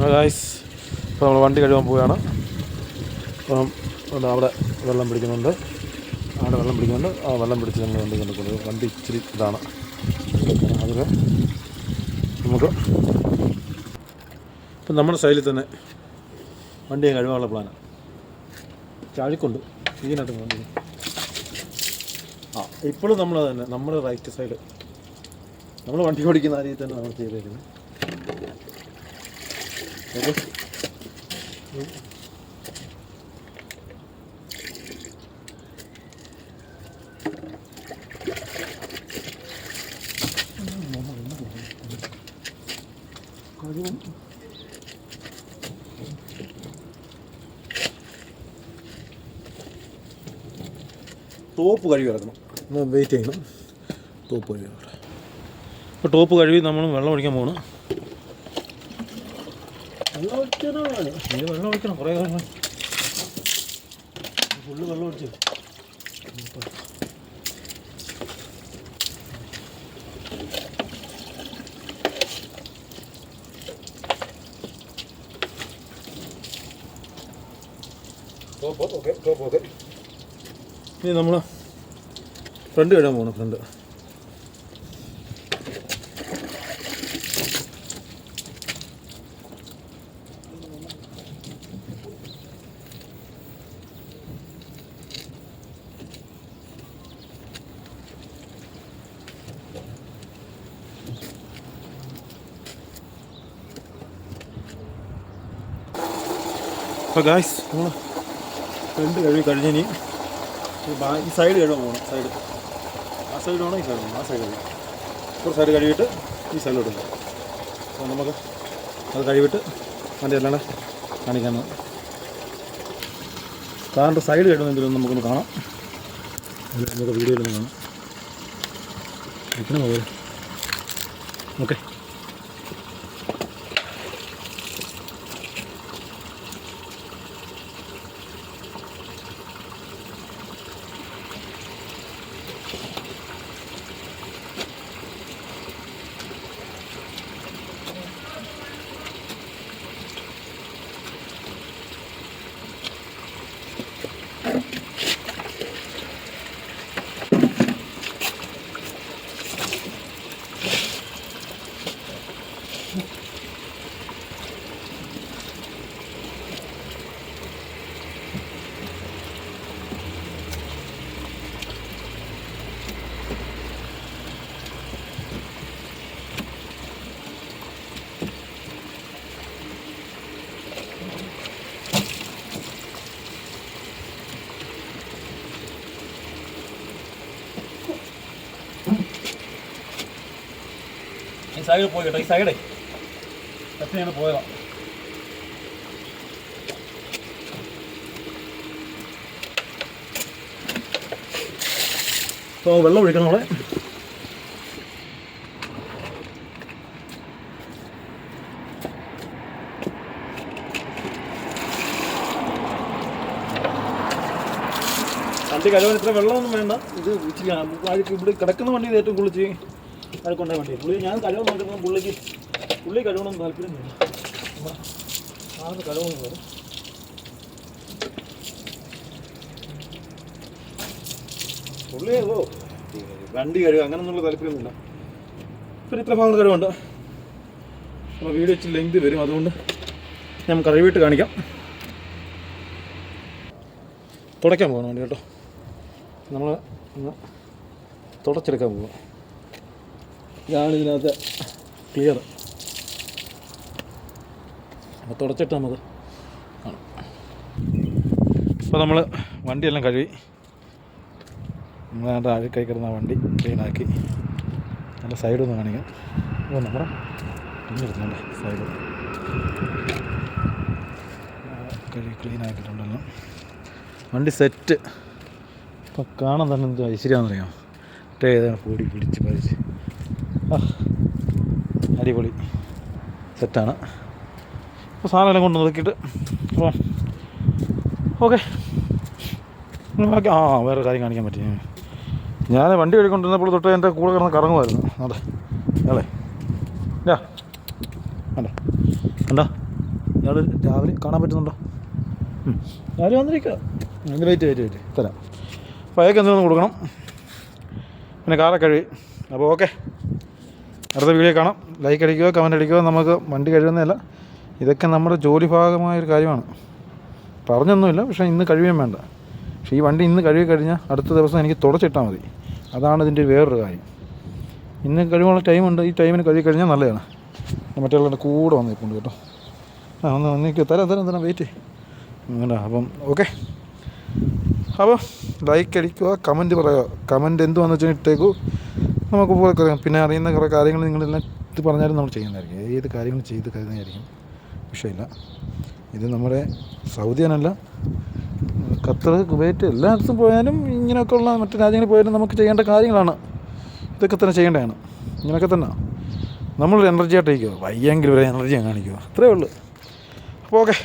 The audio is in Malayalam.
ഗായ്സ് ഇപ്പോൾ നമ്മൾ വണ്ടി കഴുകാൻ പോവുകയാണ്. അപ്പം അവിടെ വെള്ളം പിടിക്കുന്നുണ്ട്. അവിടെ വെള്ളം പിടിക്കുന്നുണ്ട്. ആ വെള്ളം പിടിച്ച് നമ്മൾ വണ്ടി കൊണ്ട് കൊടുക്കും വണ്ടി ഇച്ചിരി ഇതാണ്. അതിൽ നമുക്ക് ഇപ്പം നമ്മുടെ സൈഡിൽ തന്നെ വണ്ടി കഴുകാനുള്ള പ്ലാനാണ് ചാഴിക്കൊണ്ട്. ഇതിനകത്ത് വണ്ടി. ആ ഇപ്പോഴും നമ്മൾ തന്നെ. നമ്മുടെ റൈറ്റ് സൈഡ് നമ്മൾ വണ്ടി ഓടിക്കുന്ന രീതിയിൽ രീതി തന്നെ നമ്മൾ ചെയ്തേക്കുന്നത്. ടോപ്പ് കഴുകി കിടക്കണം വെയിറ്റ് ചെയ്യണം. ടോപ്പ് കഴുകി കിടക്കണം ഇപ്പോൾ ടോപ്പ് കഴുകി നമ്മൾ വെള്ളം ഒഴിക്കാൻ പോകണം വെള്ളം ഒഴിക്കണം ഇത് വെള്ളം ഒഴിക്കണം കുറേ കാലം ഫുള്ള് വെള്ളം ഒഴിച്ചു ഇനി നമ്മൾ ഫ്രണ്ട് കിടാൻ പോകണം ഫ്രണ്ട്. അപ്പോൾ ഗായ്സ് നമ്മൾ ഫ്രണ്ട് കഴുകി കഴിഞ്ഞിനി ഈ സൈഡ് കഴുകാൻ പോകണം സൈഡ് ആ സൈഡ് വേണം ഈ സൈഡ് വേണം? ആ സൈഡ് കഴുകും. ഒരു സൈഡ് കഴുകിയിട്ട് ഈ സൈഡ് പോകും അപ്പോൾ നമുക്ക് അത് കഴിവിട്ട് അതിന്റെ എല്ലാം കാണിക്കാൻ കാറിന്റെ സൈഡ് കഴുകുന്നെങ്കിലും നമുക്കൊന്ന് കാണാം. നമുക്ക് വീഡിയോയിൽ കാണാം. ഓക്കെ. ഈ സൈഡിൽ പോയി കേട്ടോ ഈ സൈഡേ. എത്രയാണ് പോയതാ. അപ്പോൾ വെള്ളം ഒഴിക്കണം അവിടെ. വണ്ടി കഴിവാൻ ഇത്ര വെള്ളമൊന്നും വേണ്ട. ഇത് ഇച്ചിരി ഇവിടെ കിടക്കുന്ന വണ്ടി ഏറ്റവും കുളിച്ച് അഴക്കൊണ്ടേ വേണ്ടി പുള്ളി ഞാൻ കഴുകാൻ നോക്കുമ്പോൾ പുള്ളിക്ക് പുള്ളി കഴിവണമെന്ന് താല്പര്യമില്ല. ആറ് കഴുകണമെന്ന് പറയും പുള്ളി ഓ വണ്ടി കഴിവ് അങ്ങനെയൊന്നുള്ള താല്പര്യമൊന്നുമില്ല. പിന്നെ ഇത്ര ഭാഗം കഴിവുണ്ട് അപ്പോൾ വീഡിയോ ലെങ്ത് വരും. അതുകൊണ്ട് ഞാൻ കഴുകിയിട്ട് കാണിക്കാം. തുടയ്ക്കാൻ പോകണം വേണ്ടി കേട്ടോ. നമ്മൾ തുടച്ചെടുക്കാൻ പോവുക ഇതാണ് ഇതിനകത്ത് ക്ലിയർ അപ്പോൾ തുടച്ചിട്ട് നമുക്ക് കാണാം. നമ്മൾ വണ്ടിയെല്ലാം കഴുകി നമ്മളതിന്റെ അഴുക്കായി കിടന്ന വണ്ടി ക്ലീനാക്കി നല്ല സൈഡൊന്ന് കാണിക്കാം. അപ്പോൾ നമ്മുടെ പിന്നെടുത്തുണ്ട് സൈഡ് കഴുകി ക്ലീനാക്കിയിട്ടുണ്ടല്ലോ വണ്ടി സെറ്റ് ഇപ്പം കാണാൻ തന്നെ എന്ത് ഐശ്വര്യമാണെന്നറിയാം? മറ്റേ ഏതാണ് പൊടി പിടിച്ച് പറിച്ച്. ആ അടിപൊളി. സെറ്റാണ്. അപ്പോൾ സാധനമെല്ലാം കൊണ്ട് നോക്കിയിട്ട് അപ്പോൾ ഓക്കെ. ബാക്കി ആ വേറെ കാര്യം കാണിക്കാൻ പറ്റി. ഞാൻ വണ്ടി കഴിക്കൊണ്ടിരുന്നപ്പോൾ തൊട്ട് എന്റെ കൂടെ കിടന്ന് കറങ്ങുമായിരുന്നു. അതെ. അല്ലേ ഇല്ല കണ്ടോ? കണ്ടോ? ഇയാൾ രാവിലെ കാണാൻ പറ്റുന്നുണ്ടോ. രാവിലെ വന്നിരിക്കുക അതിന് വെയിറ്റ് വെയിറ്റ് വെയിറ്റ് തരാം. അപ്പോൾ അയക്കെന്തെങ്കിലും കൊടുക്കണം. പിന്നെ കാറൊക്കെ കഴുകി. അപ്പോൾ ഓക്കെ. അടുത്ത വീഡിയോ കാണാം. ലൈക്ക് അടിക്കുക കമന്റ് അടിക്കുക. നമുക്ക് വണ്ടി കഴിയുന്നതല്ല ഇതൊക്കെ നമ്മുടെ ജോലി ഭാഗമായൊരു കാര്യമാണ്. പറഞ്ഞൊന്നുമില്ല പക്ഷേ ഇന്ന് കഴിയുകയും വേണ്ട. പക്ഷേ ഈ വണ്ടി ഇന്ന് കഴുകി കഴിഞ്ഞാൽ അടുത്ത ദിവസം എനിക്ക് തുടച്ചിട്ടാൽ മതി. അതാണ് ഇതിന്റെ വേറൊരു കാര്യം. ഇന്ന് കഴിവുള്ള ടൈമുണ്ട് ഈ ടൈമിന് കഴുകി കഴിഞ്ഞാൽ നല്ലതാണ്. മറ്റുള്ളവരുടെ കൂടെ വന്ന് കേട്ടോ. ആ ഒന്ന് നിങ്ങൾക്ക് തരാം തരാം തരാം. വെയിറ്റ് വേണ്ട അപ്പം ഓക്കെ അപ്പോൾ ലൈക്ക് അടിക്കുക കമന്റ് പറയുക. കമന്റ് എന്തുവാന്ന് വെച്ചാൽ ഇട്ടേക്കൂ. നമുക്ക് പറയാം പിന്നെ അറിയുന്ന കുറേ കാര്യങ്ങൾ നിങ്ങളെല്ലാം ഇത് പറഞ്ഞാലും നമ്മൾ ചെയ്യുന്നതായിരിക്കും. ഏത് കാര്യങ്ങൾ ചെയ്ത് കരുതുന്നതായിരിക്കും വിഷയമില്ല. ഇത് നമ്മുടെ സൗദിയാനല്ല ഖത്തർ കുവൈറ്റ് എല്ലായിടത്തും പോയാലും ഇങ്ങനെയൊക്കെ ഉള്ള മറ്റു രാജ്യങ്ങളിൽ പോയാലും നമുക്ക് ചെയ്യേണ്ട കാര്യങ്ങളാണ്. ഇതൊക്കെ തന്നെ ചെയ്യേണ്ടതാണ്. ഇങ്ങനെയൊക്കെ തന്നെ. നമ്മളൊരു എനർജി ആയിട്ടിരിക്കുക വയ്യെങ്കിൽ ഒരു എനർജി കാണിക്കുക അത്രേ ഉള്ളൂ. അപ്പോൾ ഓക്കെ